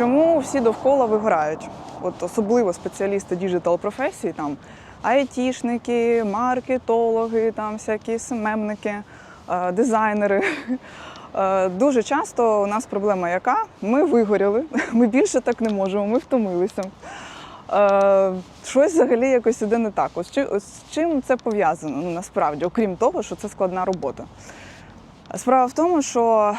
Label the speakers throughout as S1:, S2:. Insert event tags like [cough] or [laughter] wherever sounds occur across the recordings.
S1: Чому всі довкола вигорають? От особливо спеціалісти діджитал професій, там айтішники, маркетологи, там всякі СММники, е, дизайнери. [laughs] Е, Дуже часто у нас проблема яка? Ми вигоріли, [laughs] ми більше так не можемо, ми втомилися. Е, Щось взагалі якось іде не так. Ось з чим це пов'язано ну, насправді, окрім того, що це складна робота. Справа в тому, що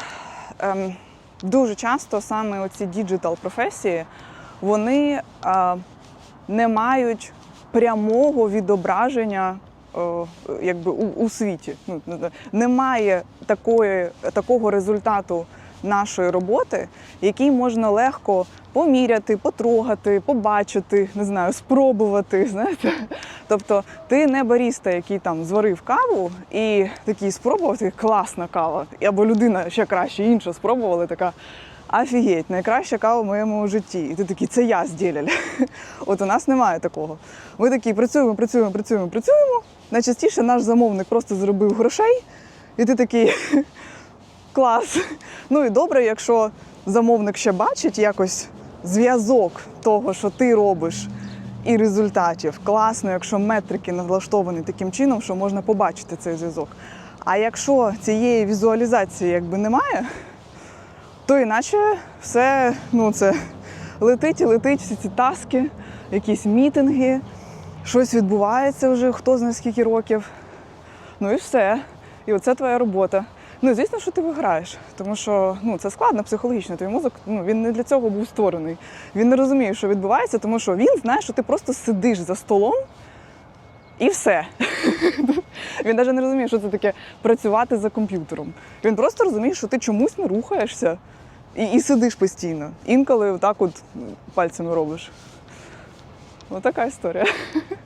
S1: ем, дуже часто саме оці діджитал професії вони не мають прямого відображення якби, у, у світі. Ну, немає такої, такого результату нашої роботи, який можна легко поміряти, потрогати, побачити, не знаю, спробувати. [laughs] Знаєте? Тобто ти не баріста, який там зварив каву і такий спробував, такий, класна кава. Або людина ще краще інша спробувала, така. Офігеть, найкраща кава в моєму житті. І ти такий, це я зділяли. [laughs] От у нас немає такого. Ми такі працюємо, працюємо, працюємо, працюємо. Найчастіше наш замовник просто зробив грошей, і ти такий [laughs] клас. Ну і добре, якщо замовник ще бачить якось зв'язок того, що ти робиш, і результатів. Класно, якщо метрики налаштовані таким чином, що можна побачити цей зв'язок. А якщо цієї візуалізації якби немає, то іначе все ну, це летить і летить всі ці таски, якісь мітинги, щось відбувається вже, хто знає скільки років. Ну і все. І оце твоя робота. Ну, звісно, що ти виграєш, тому що ну, це складно психологічно. Твій мозок ну, він не для цього був створений. Він не розуміє, що відбувається, тому що він знає, що ти просто сидиш за столом і все. [laughs] Він навіть не розуміє, що це таке працювати за комп'ютером. Він просто розуміє, що ти чомусь не рухаєшся і, і сидиш постійно. Інколи отак от пальцями робиш. Отака історія. [laughs]